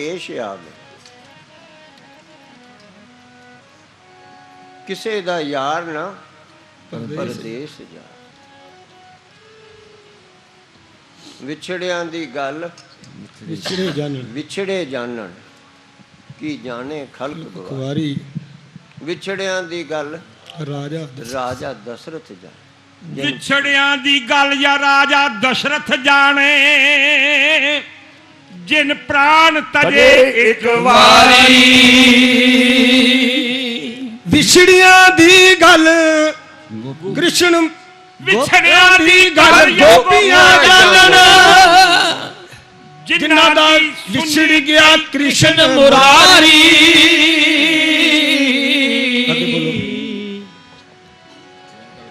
ਪੇਸ਼ ਆਵੇ ਕਿਸੇ ਦਾ ਯਾਰ ਨਾ ਪਰਦੇਸ। ਜਾ। ਵਿਛੜਿਆਂ ਦੀ ਗੱਲ ਵਿਛੜੇ ਜਾਣਨ ਵਿਛੜੇ ਜਾਣਨ ਕੀ ਜਾਣੇ ਖਲਕ ਦੁਆਰ ਕੁਵਾਰੀ ਵਿਛੜਿਆਂ ਦੀ ਗੱਲ ਰਾਜਾ ਰਾਜਾ ਦਸ਼ਰਥ ਜਾਣੇ। ਜਿਨ ਵਿਛੜਿਆਂ ਦੀ ਗੱਲ ਜਾਂ ਰਾਜਾ ਦਸ਼ਰਥ ਜਾਣੇ। ਜਿਨ ਪ੍ਰਾਨ ਤਜੇ ਇੱਕ ਵਾਰੀ। ਵਿਛੜਿਆਂ ਦੀ ਗੱਲ ਕ੍ਰਿਸ਼ਨ ਵਿਛੜਿਆਂ ਦੀ ਗੱਲ ਗੋਪੀਆਂ ਜਾਣਨ ਜਿਨ੍ਹਾਂ ਦਾ ਦੀ ਵਿਛੜ ਗਿਆ ਕ੍ਰਿਸ਼ਨ ਮੁਰਾਰੀ।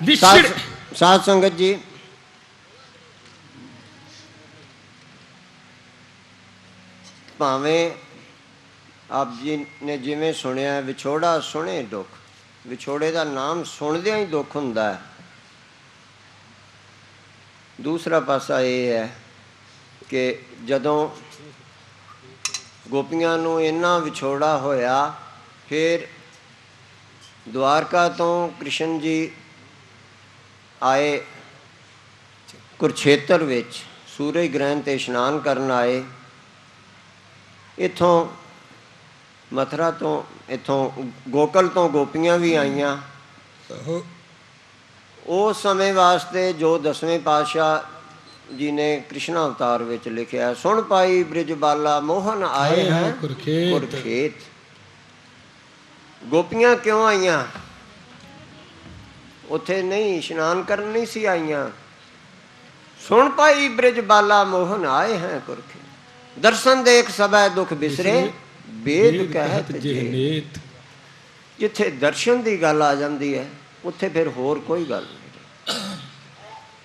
ਵਿਛੜ ਸਾਧ ਸੰਗਤ ਜੀ ਭਾਵੇਂ ਆਪ ਜੀ ਨੇ ਜਿਵੇਂ ਸੁਣਿਆ ਵਿਛੋੜਾ ਸੁਣੇ ਦੁੱਖ। ਵਿਛੋੜੇ ਦਾ ਨਾਮ ਸੁਣਦਿਆਂ ਹੀ ਦੁੱਖ ਹੁੰਦਾ ਹੈ। ਦੂਸਰਾ ਪਾਸਾ ਇਹ ਹੈ ਕਿ ਜਦੋਂ ਗੋਪੀਆਂ ਨੂੰ ਇੰਨਾ ਵਿਛੋੜਾ ਹੋਇਆ, ਫਿਰ ਦੁਆਰਕਾ ਤੋਂ ਕ੍ਰਿਸ਼ਨ ਜੀ ਆਏ ਕੁਰਛੇਤਰ ਵਿੱਚ, ਸੂਰਜ ਗ੍ਰਹਿਣ ਤੇ ਇਸ਼ਨਾਨ ਕਰਨ ਆਏ। ਇਥੋਂ ਮਥਰਾ ਤੋਂ ਇਥੋਂ ਗੋਕਲ ਤੋਂ ਗੋਪੀਆਂ ਵੀ ਆਈਆਂ। ਉਸ ਸਮੇਂ ਵਾਸਤੇ ਜੋ ਦਸਵੇਂ ਪਾਤਸ਼ਾਹ ਜੀ ਨੇ ਕ੍ਰਿਸ਼ਨ ਅਵਤਾਰ ਵਿੱਚ ਲਿਖਿਆ ਸੁਣ ਪਾਈ ਬ੍ਰਿਜ ਬਾਲਾ ਮੋਹਨ ਆਏ ਹੈ ਕੁਰਖੇਤ। ਕੁਰਖੇਤ ਗੋਪੀਆਂ ਕਿਉਂ ਆਈਆਂ? ਉੱਥੇ ਨਹੀਂ ਇਸ਼ਨਾਨ ਕਰਨ ਨਹੀਂ ਸੀ ਆਈਆਂ। ਸੁਣ ਪਾਈ ਬ੍ਰਿਜ ਬਾਲਾ ਮੋਹਨ ਆਏ ਹੈ ਕੁਰਖੇ ਦਰਸ਼ਨ ਦੇਖ ਸਭੈ ਦੁਖ ਬਿਸਰੇ ਵੇਦ ਕਹਿਤ ਜਹਨੇਤ ਜਿੱਥੇ ਦਰਸ਼ਨ ਦੀ ਗੱਲ ਆ ਜਾਂਦੀ ਹੈ ਉੱਥੇ ਫਿਰ ਹੋਰ ਕੋਈ ਗੱਲ ਨਹੀਂ।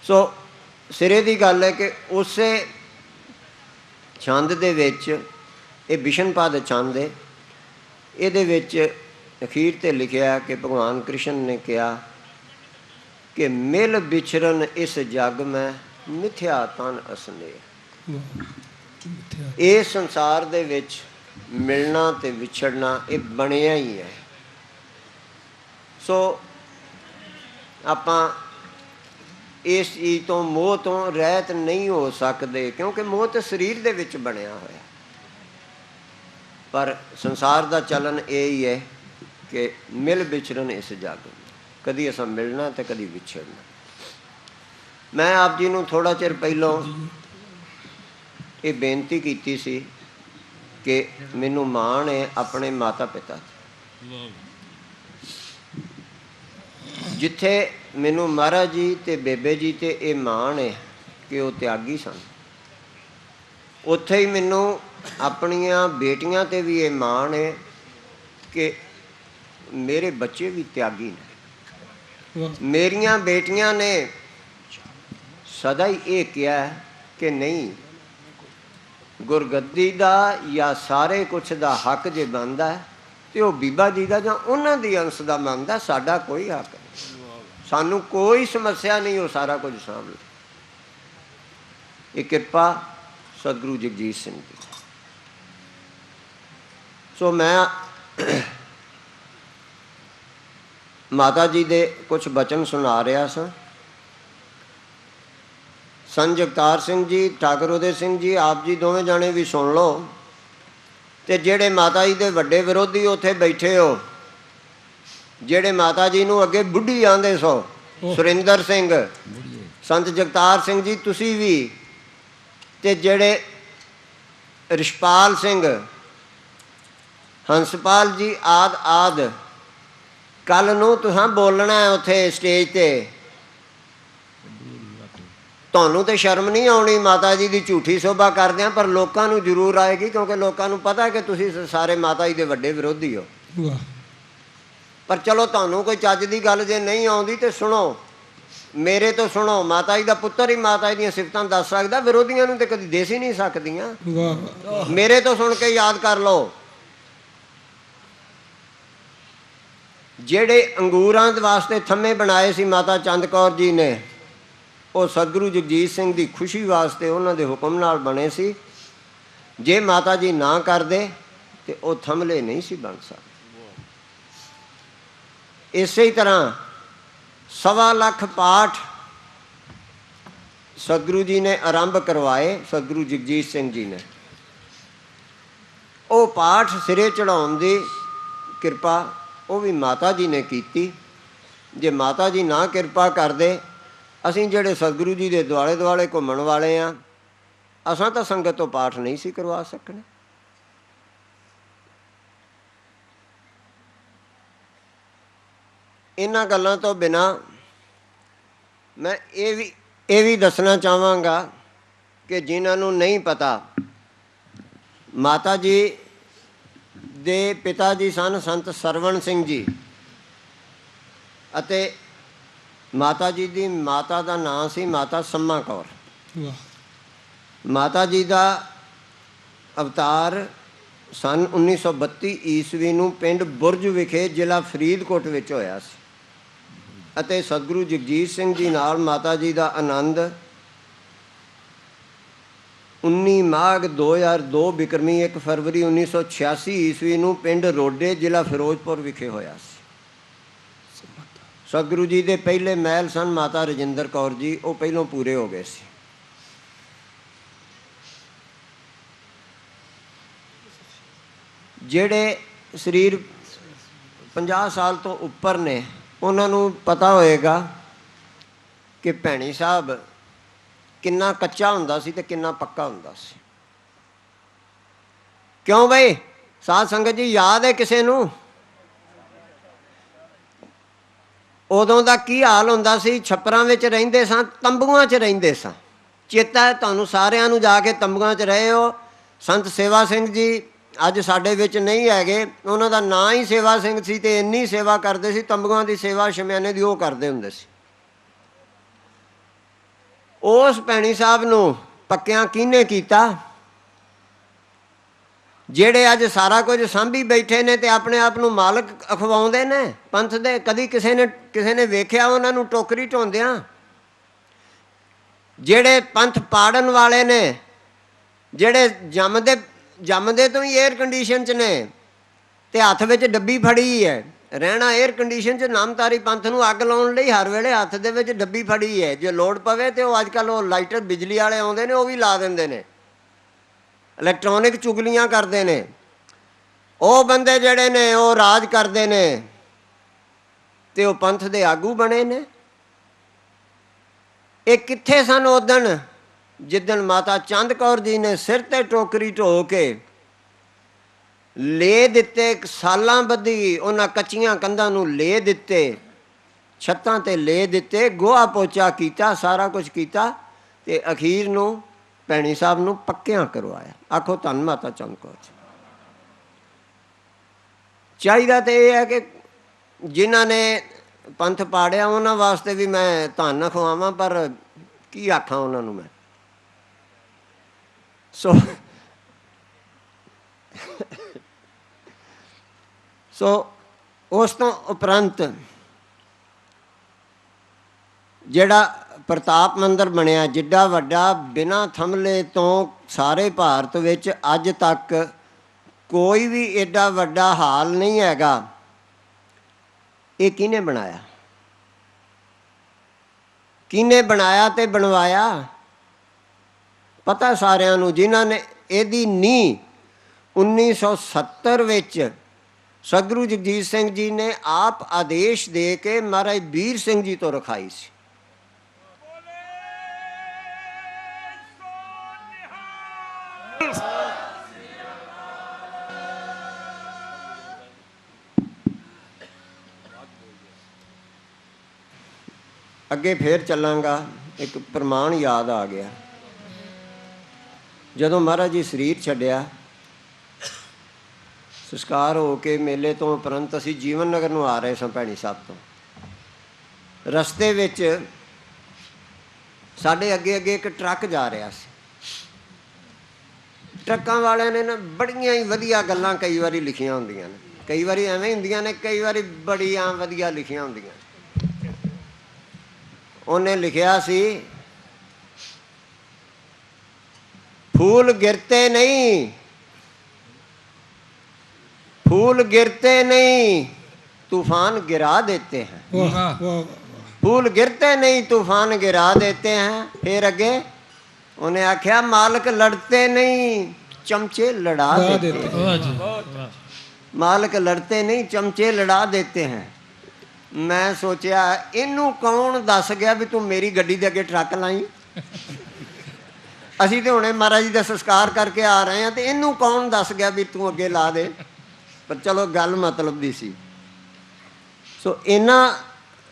ਸੋ ਸਿਰੇ ਦੀ ਗੱਲ ਹੈ ਕਿ ਉਸੇ ਛੰਦ ਦੇ ਵਿੱਚ ਇਹ ਵਿਸ਼ਨਪਦ ਛੰਦ ਹੈ ਇਹਦੇ ਵਿੱਚ ਅਖੀਰ ਤੇ ਲਿਖਿਆ ਕਿ ਭਗਵਾਨ ਕ੍ਰਿਸ਼ਨ ਨੇ ਕਿਹਾ ਕਿ ਮਿਲ ਵਿਚਰਨ ਇਸ ਜਗ ਮੈਂ ਮਿਥਿਆ ਤਨ ਅਸਨੇ ਇਹ ਸੰਸਾਰ ਦੇ ਵਿੱਚ ਮਿਲਣਾ ਤੇ ਵਿਛੜਨਾ ਇਹ ਬਣਿਆ ਹੀ ਹੈ। ਸੋ ਆਪਾਂ ਇਸ ਚੀਜ਼ ਤੋਂ ਮੋਹ ਤੋਂ ਰਹਿਤ ਨਹੀਂ ਹੋ ਸਕਦੇ ਕਿਉਂਕਿ ਮੋਹ ਤੇ ਸਰੀਰ ਦੇ ਵਿੱਚ ਬਣਿਆ ਹੋਇਆ। ਪਰ ਸੰਸਾਰ ਦਾ ਚਲਨ ਇਹ ਹੀ ਹੈ ਕਿ ਮਿਲ ਵਿਚਰਨ ਇਸ ਜਗ ਵਿੱਚ। ਕਦੀ ਅਸਾਂ ਮਿਲਣਾ ਤੇ ਕਦੀ ਵਿਛੜਨਾ। ਮੈਂ ਆਪ ਜੀ ਨੂੰ ਥੋੜਾ ਚਿਰ ਪਹਿਲਾਂ ਇਹ ਬੇਨਤੀ ਕੀਤੀ ਸੀ ਕਿ ਮੈਨੂੰ ਮਾਣ ਹੈ ਆਪਣੇ ਮਾਤਾ ਪਿਤਾ ਤੇ। ਜਿੱਥੇ ਮੈਨੂੰ ਮਹਾਰਾਜ ਜੀ ਤੇ ਬੇਬੇ ਜੀ ਤੇ ਇਹ ਮਾਣ ਹੈ ਕਿ ਉਹ ਤਿਆਗੀ ਸਨ ਉੱਥੇ ਹੀ ਮੈਨੂੰ ਆਪਣੀਆਂ ਬੇਟੀਆਂ ਤੇ ਵੀ ਇਹ ਮਾਣ ਹੈ ਕਿ ਮੇਰੇ ਬੱਚੇ ਵੀ ਤਿਆਗੀ ਨੇ ਮੇਰੀਆਂ ਬੇਟੀਆਂ ਨੇ ਸਦਾ ਹੀ ਇਹ ਕਿਹਾ ਕਿ ਨਹੀਂ ਗੁਰਗੱਦੀ ਦਾ ਜਾਂ ਸਾਰੇ ਕੁਛ ਦਾ ਹੱਕ ਜੇ ਬਣਦਾ ਹੈ, ਤੇ ਉਹ ਬੀਬਾ ਜੀ ਦਾ ਜਾਂ ਉਹਨਾਂ ਦੀ ਅੰਸ਼ ਦਾ ਬਣਦਾ ਸਾਡਾ ਕੋਈ ਹੱਕ ਨਹੀਂ। ਸਾਨੂੰ ਕੋਈ ਸਮੱਸਿਆ ਨਹੀਂ ਉਹ ਸਾਰਾ ਕੁਝ ਸਾਂਭ ਲੈ। ਇਹ ਕਿਰਪਾ ਸਤਿਗੁਰੂ ਜਗਜੀਤ ਸਿੰਘ ਦੀ। ਸੋ ਮੈਂ ਮਾਤਾ ਜੀ ਦੇ ਕੁਝ ਬਚਨ ਸੁਣਾ ਰਿਹਾ ਸਾਂ। ਸੰਤ ਜਗਤਾਰ ਸਿੰਘ ਜੀ ਠਾਕੁਰ ਉਦੇ ਸਿੰਘ ਜੀ ਆਪ ਜੀ ਦੋਵੇਂ ਜਾਣੇ ਵੀ ਸੁਣ ਲਓ। ਤੇ ਜਿਹੜੇ ਮਾਤਾ ਜੀ ਦੇ ਵੱਡੇ ਵਿਰੋਧੀ ਉੱਥੇ ਬੈਠੇ ਹੋ ਜਿਹੜੇ ਮਾਤਾ ਜੀ ਨੂੰ ਅੱਗੇ ਬੁੱਢੀ ਆਂਦੇ ਸੋ ਸੁਰਿੰਦਰ ਸਿੰਘ ਸੰਤ ਜਗਤਾਰ ਸਿੰਘ ਜੀ ਤੁਸੀਂ ਵੀ ਤੇ ਜਿਹੜੇ ਰਿਸ਼ਪਾਲ ਸਿੰਘ ਹੰਸਪਾਲ ਜੀ ਆਦ ਆਦ ਕੱਲ ਨੂੰ ਤੁਸੀਂ ਬੋਲਣਾ ਹੈ ਉੱਥੇ ਸਟੇਜ ਤੇ। ਤੁਹਾਨੂੰ ਤੇ ਸ਼ਰਮ ਨਹੀਂ ਆਉਣੀ ਮਾਤਾ ਜੀ ਦੀ ਝੂਠੀ ਸੋਭਾ ਕਰਦੇ ਆ ਪਰ ਲੋਕਾਂ ਨੂੰ ਜ਼ਰੂਰ ਆਏਗੀ ਕਿਉਂਕਿ ਲੋਕਾਂ ਨੂੰ ਪਤਾ ਹੈ ਕਿ ਤੁਸੀਂ ਸਾਰੇ ਮਾਤਾ ਜੀ ਦੇ ਵੱਡੇ ਵਿਰੋਧੀ ਹੋ। ਪਰ ਚਲੋ ਤੁਹਾਨੂੰ ਕੋਈ ਚੱਜ ਦੀ ਗੱਲ ਜੇ ਨਹੀਂ ਆਉਂਦੀ ਤੇ ਸੁਣੋ। ਮੇਰੇ ਤੋਂ ਸੁਣੋ ਮਾਤਾ ਜੀ ਦਾ ਪੁੱਤਰ ਹੀ ਮਾਤਾ ਜੀ ਦੀਆਂ ਸਿਫਤਾਂ ਦੱਸ ਸਕਦਾ ਵਿਰੋਧੀਆਂ ਨੂੰ ਤੇ ਕਦੀ ਦੇਸ ਹੀ ਨਹੀਂ ਸਕਦੀਆਂ। ਵਾਹ। ਮੇਰੇ ਤੋਂ ਸੁਣ ਕੇ ਯਾਦ ਕਰ ਲਓ। ਜਿਹੜੇ ਅੰਗੂਰਾਂ ਦੇ ਵਾਸਤੇ ਥੰਮੇ ਬਣਾਏ ਸੀ ਮਾਤਾ ਚੰਦ ਕੌਰ ਜੀ ਨੇ ਉਹ ਸਤਿਗੁਰੂ ਜਗਜੀਤ ਸਿੰਘ ਦੀ ਖੁਸ਼ੀ ਵਾਸਤੇ ਉਹਨਾਂ ਦੇ ਹੁਕਮ ਨਾਲ ਬਣੇ ਸੀ। ਜੇ ਮਾਤਾ ਜੀ ਨਾ ਕਰਦੇ, ਤੇ ਉਹ ਥਮਲੇ ਨਹੀਂ ਸੀ ਬਣ ਸਕਦੇ। ਇਸੇ ਤਰ੍ਹਾਂ ਸਵਾ ਲੱਖ ਪਾਠ ਸਤਿਗੁਰੂ ਜੀ ਨੇ ਆਰੰਭ ਕਰਵਾਏ, ਸਤਿਗੁਰੂ ਜਗਜੀਤ ਸਿੰਘ ਜੀ ਨੇ। ਉਹ ਪਾਠ ਸਿਰੇ ਚੜਾਉਣ ਦੀ ਕਿਰਪਾ ਉਹ ਵੀ ਮਾਤਾ ਜੀ ਨੇ ਕੀਤੀ। ਜੇ ਮਾਤਾ ਜੀ ਨਾ ਕਿਰਪਾ ਕਰਦੇ ਅਸੀਂ ਜਿਹੜੇ ਸਤਿਗੁਰੂ ਜੀ ਦੇ ਦੁਆਲੇ ਦੁਆਲੇ ਘੁੰਮਣ ਵਾਲੇ ਆ, ਅਸਾਂ ਤਾਂ ਸੰਗਤ ਤੋਂ ਪਾਠ ਨਹੀਂ ਸੀ ਕਰਵਾ ਸਕਣੇ। ਇਹਨਾਂ ਗੱਲਾਂ ਤੋਂ ਬਿਨਾ ਮੈਂ ਇਹ ਵੀ ਇਹ ਵੀ ਦੱਸਣਾ ਚਾਹਾਂਗਾ ਕਿ ਜਿਨ੍ਹਾਂ ਨੂੰ ਨਹੀਂ ਪਤਾ, ਮਾਤਾ ਜੀ ਦੇ ਪਿਤਾ ਜੀ ਸਨ ਸੰਤ ਸਰਵਣ ਸਿੰਘ ਜੀ ਅਤੇ ਮਾਤਾ ਜੀ ਦੀ ਮਾਤਾ ਦਾ ਨਾਂ ਸੀ ਮਾਤਾ ਸੰਮਾ ਕੌਰ। ਮਾਤਾ ਜੀ ਦਾ ਅਵਤਾਰ ਸਨ 1932 ਈਸਵੀ ਨੂੰ ਪਿੰਡ ਬੁਰਜ ਵਿਖੇ ਜ਼ਿਲ੍ਹਾ ਫਰੀਦਕੋਟ ਵਿੱਚ ਹੋਇਆ ਸੀ ਅਤੇ ਸਤਿਗੁਰੂ ਜਗਜੀਤ ਸਿੰਘ ਜੀ ਨਾਲ ਮਾਤਾ ਜੀ ਦਾ ਆਨੰਦ 19 ਮਾਘ 2002 ਬਿਕਰਮੀ 1 ਫਰਵਰੀ 1986 ਈਸਵੀ ਨੂੰ ਪਿੰਡ ਰੋਡੇ ਜ਼ਿਲ੍ਹਾ ਫਿਰੋਜ਼ਪੁਰ ਵਿਖੇ ਹੋਇਆ ਸੀ। ਸਤਿਗੁਰੂ ਜੀ ਦੇ ਪਹਿਲੇ ਮਹਿਲ ਸਨ, ਮਾਤਾ ਰਜਿੰਦਰ ਕੌਰ ਜੀ, ਉਹ ਪਹਿਲੋਂ ਪੂਰੇ ਹੋ ਗਏ ਸੀ। ਜਿਹੜੇ ਸਰੀਰ 50 ਸਾਲ ਤੋਂ ਉੱਪਰ ਨੇ, ਉਹਨਾਂ ਨੂੰ ਪਤਾ ਹੋਏਗਾ ਕਿ ਭੈਣੀ ਸਾਹਿਬ ਕਿੰਨਾ ਕੱਚਾ ਹੁੰਦਾ ਸੀ ਤੇ ਕਿੰਨਾ ਪੱਕਾ ਹੁੰਦਾ ਸੀ। ਕਿਉਂ ਬਈ? ਸਾਧ ਸੰਗਤ ਜੀ, ਯਾਦ ਹੈ ਕਿਸੇ ਨੂੰ? ਉਦੋਂ ਦਾ ਕੀ ਹਾਲ ਹੁੰਦਾ ਸੀ? ਛੱਪਰਾਂ ਵਿੱਚ ਰਹਿੰਦੇ ਸਾਂ, ਤੰਬੂਆਂ 'ਚ ਰਹਿੰਦੇ ਸਾਂ। ਚੇਤਾ ਹੈ ਤੁਹਾਨੂੰ ਸਾਰਿਆਂ ਨੂੰ ਜਾ ਕੇ ਤੰਬੂਆਂ 'ਚ ਰਹੇ ਹੋ। ਸੰਤ ਸੇਵਾ ਸਿੰਘ ਜੀ ਅੱਜ ਸਾਡੇ ਵਿੱਚ ਨਹੀਂ ਹੈਗੇ। ਉਹਨਾਂ ਦਾ ਨਾਂ ਹੀ ਸੇਵਾ ਸਿੰਘ ਸੀ ਤੇ ਇੰਨੀ ਸੇਵਾ ਕਰਦੇ ਸੀ, ਤੰਬੂਆਂ ਦੀ ਸੇਵਾ ਸ਼ਮਿਆਨੇ ਦੀ ਉਹ ਕਰਦੇ ਹੁੰਦੇ ਸੀ। ਉਸ ਭੈਣੀ ਸਾਹਿਬ ਨੂੰ ਪੱਕਿਆਂ ਕਿਹਨੇ ਕੀਤਾ? ਜਿਹੜੇ ਅੱਜ ਸਾਰਾ ਕੁਝ ਸਾਂਭੀ ਬੈਠੇ ਨੇ ਤੇ ਆਪਣੇ ਆਪ ਨੂੰ ਮਾਲਕ ਅਖਵਾਉਂਦੇ ਨੇ ਪੰਥ ਦੇ ਕਦੀ ਕਿਸੇ ਨੇ ਕਿਸੇ ਨੇ ਵੇਖਿਆ ਉਹਨਾਂ ਨੂੰ ਟੋਕਰੀ ਢੋਂਦਿਆਂ? ਜਿਹੜੇ ਪੰਥ ਪਾੜਨ ਵਾਲੇ ਨੇ, ਜਿਹੜੇ ਜੰਮਦੇ ਜੰਮਦੇ ਤੋਂ ਹੀ 에ਅਰ ਕੰਡੀਸ਼ਨ 'ਚ ਨੇ, ਤੇ ਹੱਥ ਵਿੱਚ ਡੱਬੀ ਫੜੀ ਹੈ, ਰਹਿਣਾ 에ਅਰ ਕੰਡੀਸ਼ਨ 'ਚ ਨਾਮਤਾਰੀ ਪੰਥ ਨੂੰ ਅੱਗ ਲਾਉਣ ਲਈ ਹਰ ਵੇਲੇ ਹੱਥ ਦੇ ਵਿੱਚ ਡੱਬੀ ਫੜੀ ਹੈ, ਜੇ ਲੋੜ ਪਵੇ ਤੇ ਉਹ ਅੱਜ ਕੱਲ ਉਹ ਲਾਈਟਰ ਬਿਜਲੀ ਵਾਲੇ ਆਉਂਦੇ ਨੇ, ਉਹ ਵੀ ਲਾ ਦਿੰਦੇ ਨੇ। ਇਲੈਕਟ੍ਰੋਨਿਕ ਚੁਗਲੀਆਂ ਕਰਦੇ ਨੇ। ਉਹ ਬੰਦੇ ਜਿਹੜੇ ਨੇ, ਉਹ ਰਾਜ ਕਰਦੇ ਨੇ। ਤੇ ਉਹ ਪੰਥ ਦੇ ਆਗੂ ਬਣੇ ਨੇ। ਇਹ ਕਿੱਥੇ ਸਨ ਉਦਣ ਜਿੱਦਣ ਮਾਤਾ ਚੰਦ ਕੌਰ ਜੀ ਨੇ ਸਿਰ ਤੇ ਟੋਕਰੀ ਢੋ ਕੇ ਲੈ ਦਿੱਤੇ ਸਾਲਾਂ ਬੱਧੀ ਉਹਨਾਂ ਕੱਚੀਆਂ ਕੰਧਾਂ ਨੂੰ ਲੈ ਦਿੱਤੇ, ਛੱਤਾਂ ਤੇ ਲੈ ਦਿੱਤੇ, ਗੋਹਾ ਪੋਚਾ ਕੀਤਾ, ਸਾਰਾ ਕੁਝ ਕੀਤਾ ਤੇ ਅਖੀਰ ਨੂੰ ਭੈਣੀ ਸਾਹਿਬ ਨੂੰ ਪੱਕਿਆਂ ਕਰਵਾਇਆ। ਆਖੋ, ਧੰਨ ਮਾਤਾ ਚੰਦ ਕੌਰ ਜੀ। ਚਾਹੀਦਾ ਤੇ ਇਹ ਹੈ ਕਿ ਜਿਨ੍ਹਾਂ ਨੇ ਪੰਥ ਪਾੜਿਆ, ਉਹਨਾਂ ਵਾਸਤੇ ਵੀ ਮੈਂ ਧੰਨ ਖਵਾਵਾਂ, ਪਰ ਕੀ ਆਖਾਂ ਉਹਨਾਂ ਨੂੰ ਮੈਂ? ਸੋ ਸੋ ਉਸ ਤੋਂ ਉਪਰੰਤ ਜਿਹੜਾ ਪ੍ਰਤਾਪ ਮੰਦਰ ਬਣਿਆ, ਜਿੱਡਾ ਵੱਡਾ, ਬਿਨਾ ਥਮਲੇ ਤੋਂ ਸਾਰੇ ਭਾਰਤ ਵਿੱਚ ਅੱਜ ਤੱਕ ਕੋਈ ਵੀ ਐਡਾ ਵੱਡਾ ਹਾਲ ਨਹੀਂ ਹੈਗਾ। ਇਹ ਕਿਹਨੇ ਬਣਾਇਆ? ਕਿਹਨੇ ਬਣਾਇਆ ਤੇ ਬਣਵਾਇਆ? ਪਤਾ ਸਾਰਿਆਂ ਨੂੰ, ਜਿਨ੍ਹਾਂ ਨੇ ਇਹਦੀ ਨੀ 1970 ਵਿੱਚ ਸਤਿਗੁਰੂ ਜਗਜੀਤ ਸਿੰਘ ਜੀ ਨੇ ਆਪ ਆਦੇਸ਼ ਦੇ ਕੇ ਮਹਾਰਾਜ ਵੀਰ ਸਿੰਘ ਜੀ ਤੋਂ ਰਖਾਈ ਸੀ। ਅੱਗੇ ਫੇਰ ਚੱਲਾਂਗਾ। ਇੱਕ ਪ੍ਰਮਾਣ ਯਾਦ ਆ ਗਿਆ। ਜਦੋਂ ਮਹਾਰਾਜ ਜੀ ਸਰੀਰ ਛੱਡਿਆ, ਸੰਸਕਾਰ ਹੋ ਕੇ ਮੇਲੇ ਤੋਂ ਉਪਰੰਤ ਅਸੀਂ ਜੀਵਨ ਨਗਰ ਨੂੰ ਆ ਰਹੇ ਸਾਂ ਭੈਣੀ ਸਾਹਿਬ ਤੋਂ। ਰਸਤੇ ਵਿੱਚ ਸਾਡੇ ਅੱਗੇ ਅੱਗੇ ਇੱਕ ਟਰੱਕ ਜਾ ਰਿਹਾ ਸੀ। ਟਰੱਕਾਂ ਵਾਲਿਆਂ ਨੇ ਨਾ ਬੜੀਆਂ ਹੀ ਵਧੀਆ ਗੱਲਾਂ ਕਈ ਵਾਰੀ ਲਿਖੀਆਂ ਹੁੰਦੀਆਂ ਨੇ ਕਈ ਵਾਰੀ ਐਵੇਂ ਹੀ ਹੁੰਦੀਆਂ ਨੇ ਕਈ ਵਾਰੀ ਬੜੀਆਂ ਵਧੀਆ ਲਿਖੀਆਂ ਹੁੰਦੀਆਂ ਉਹਨੇ ਲਿਖਿਆ ਸੀ फूल गिरते नहीं फूल गिरते नहीं तूफान गिरा देते हैं ਵਾਹ ਵਾਹ ਵਾਹ फूल गिरते नहीं तूफान गिरा देते हैं फिर अगे ਉਹਨੇ ਆਖਿਆ ਮਾਲਕ ਲੜਤੇ ਨਹੀਂ ਚਮਚੇ ਲੜਾ ਦੇਤੇ ਮਾਲਕ ਲੜਤੇ ਨਹੀਂ ਚਮਚੇ ਲੜਾ ਦੇਤੇ ਹਨ ਮੈਂ ਸੋਚਿਆ ਇਹਨੂੰ ਕੌਣ ਦੱਸ ਗਿਆ ਵੀ ਤੂੰ ਮੇਰੀ ਗੱਡੀ ਦੇ ਅੱਗੇ ਟਰੱਕ ਲਾਈ? ਅਸੀਂ ਤੇ ਹੁਣੇ ਮਹਾਰਾਜ ਜੀ ਦਾ ਸੰਸਕਾਰ ਕਰਕੇ ਆ ਰਹੇ ਹਾਂ ਤੇ ਇਹਨੂੰ ਕੌਣ ਦੱਸ ਗਿਆ ਵੀ ਤੂੰ ਅੱਗੇ ਲਾ ਦੇ? ਪਰ ਚਲੋ ਗੱਲ ਮਤਲਬ ਦੀ ਸੀ। ਸੋ ਇਹਨਾਂ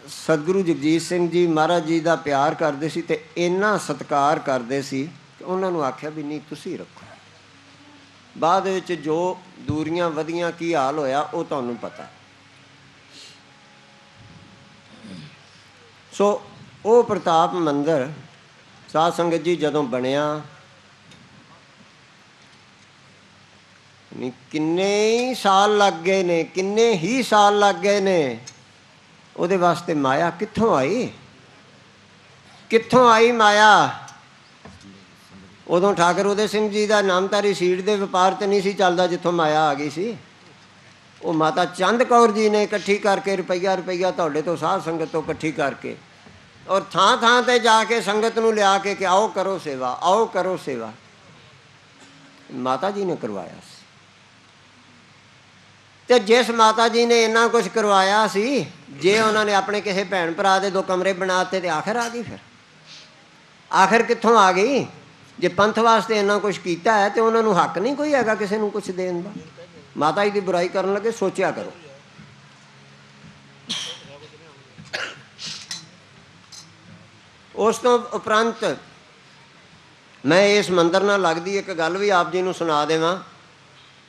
ਸਤਿਗੁਰੂ ਜਗਜੀਤ ਸਿੰਘ ਜੀ ਮਹਾਰਾਜ ਜੀ ਦਾ ਪਿਆਰ ਕਰਦੇ ਸੀ ਤੇ ਇੰਨਾ ਸਤਿਕਾਰ ਕਰਦੇ ਸੀ ਕਿ ਉਹਨਾਂ ਨੂੰ ਆਖਿਆ ਵੀ ਨਹੀਂ, ਤੁਸੀਂ ਰੱਖੋ। ਬਾਅਦ ਵਿੱਚ ਜੋ ਦੂਰੀਆਂ ਵਧੀਆਂ, ਕੀ ਹਾਲ ਹੋਇਆ, ਉਹ ਤੁਹਾਨੂੰ ਪਤਾ। ਸੋ ਉਹ ਪ੍ਰਤਾਪ ਮੰਦਰ ਸਾਧ ਸੰਗਤ ਜੀ ਜਦੋਂ ਬਣਿਆ ਕਿੰਨੇ ਸਾਲ ਲੱਗ ਗਏ ਨੇ, ਕਿੰਨੇ ਹੀ ਸਾਲ ਲੱਗ ਗਏ ਨੇ। ਉਹਦੇ ਵਾਸਤੇ ਮਾਇਆ ਕਿੱਥੋਂ ਆਈ? ਕਿੱਥੋਂ ਆਈ ਮਾਇਆ? ਉਦੋਂ ਠਾਕਰ ਉਦੇ ਸਿੰਘ ਜੀ ਦਾ ਨਾਮਧਾਰੀ ਸੀਟ ਦੇ ਵਪਾਰ ਤੇ ਨਹੀਂ ਸੀ ਚੱਲਦਾ ਜਿੱਥੋਂ ਮਾਇਆ ਆ ਗਈ ਸੀ। ਉਹ ਮਾਤਾ ਚੰਦ ਕੌਰ ਜੀ ਨੇ ਇਕੱਠੀ ਕਰਕੇ ਰੁਪਈਆ ਰੁਪਈਆ ਤੁਹਾਡੇ ਤੋਂ ਸਾਧ ਸੰਗਤ ਤੋਂ ਇਕੱਠੀ ਕਰਕੇ ਔਰ ਥਾਂ ਥਾਂ ਤੇ ਜਾ ਕੇ ਸੰਗਤ ਨੂੰ ਲਿਆ ਕੇ ਕਿ ਆਓ ਕਰੋ ਸੇਵਾ, ਆਓ ਕਰੋ ਸੇਵਾ। ਮਾਤਾ ਜੀ ਨੇ ਕਰਵਾਇਆ ਸੀ। ਤੇ ਜਿਸ ਮਾਤਾ ਜੀ ਨੇ ਇੰਨਾ ਕੁਝ ਕਰਵਾਇਆ ਸੀ, ਜੇ ਉਹਨਾਂ ਨੇ ਆਪਣੇ ਕਿਸੇ ਭੈਣ ਭਰਾ ਦੇ ਦੋ ਕਮਰੇ ਬਣਾਤੇ ਤੇ ਆਖਰ ਆ ਗਈ ਫਿਰ? ਆਖਰ ਕਿੱਥੋਂ ਆ ਗਈ? ਜੇ ਪੰਥ ਵਾਸਤੇ ਇੰਨਾ ਕੁਝ ਕੀਤਾ ਹੈ ਤੇ ਉਹਨਾਂ ਨੂੰ ਹੱਕ ਨਹੀਂ ਕੋਈ ਹੈਗਾ ਕਿਸੇ ਨੂੰ ਕੁਝ ਦੇਣ ਦਾ। ਮਾਤਾ ਜੀ ਦੀ ਬੁਰਾਈ ਕਰਨ ਲੱਗੇ ਸੋਚਿਆ ਕਰੋ। ਉਸ ਤੋਂ ਉਪਰੰਤ ਮੈਂ ਇਸ ਮੰਦਰ ਨਾਲ ਲੱਗਦੀ ਇੱਕ ਗੱਲ ਵੀ ਆਪ ਜੀ ਨੂੰ ਸੁਣਾ ਦੇਵਾਂ।